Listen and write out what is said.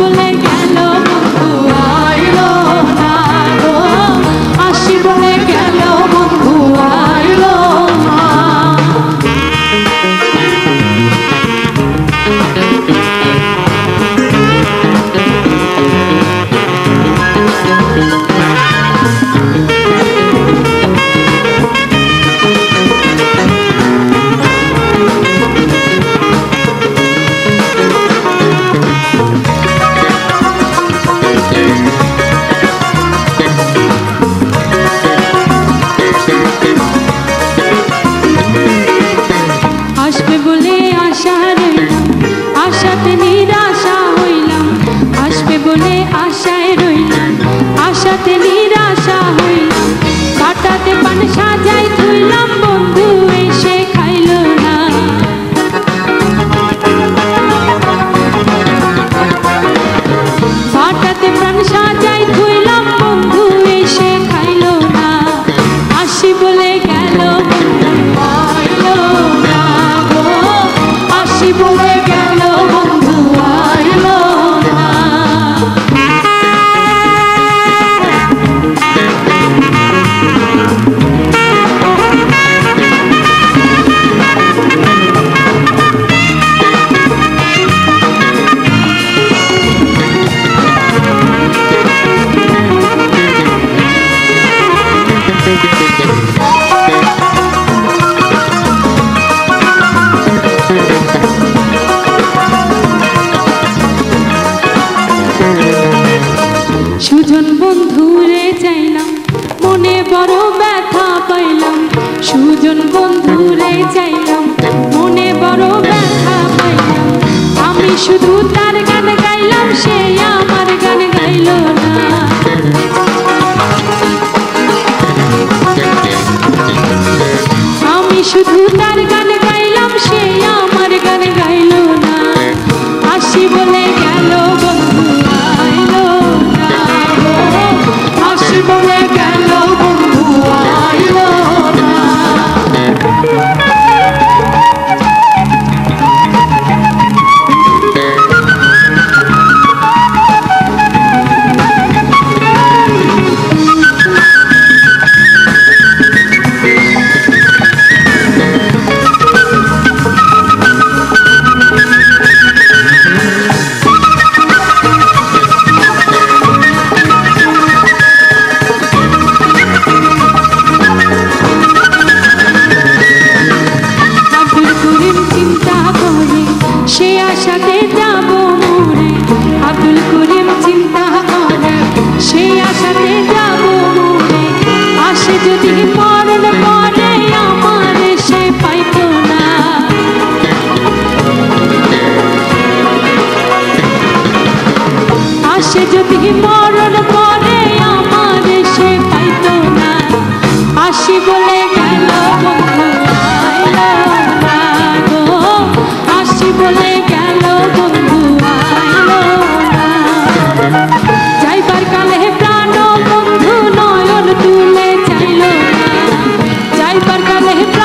আসি বলে আশাতে নিরাশা হইলাম। কাটাতে পান সাজাই থইলাম বন্ধু। বন্ধুরে চাইলাম, মনে বড় ব্যথা পাইলাম। সুজন বন্ধুরে চাইলাম, মনে বড় ব্যথা পাইলাম। আমি শুধু তার গান গাইলাম, সে আমার গান গাইল না। আমি শুধু তার গান আসি বলে করিম চিন্তা আশাতে যাব আসে যদি পরে hep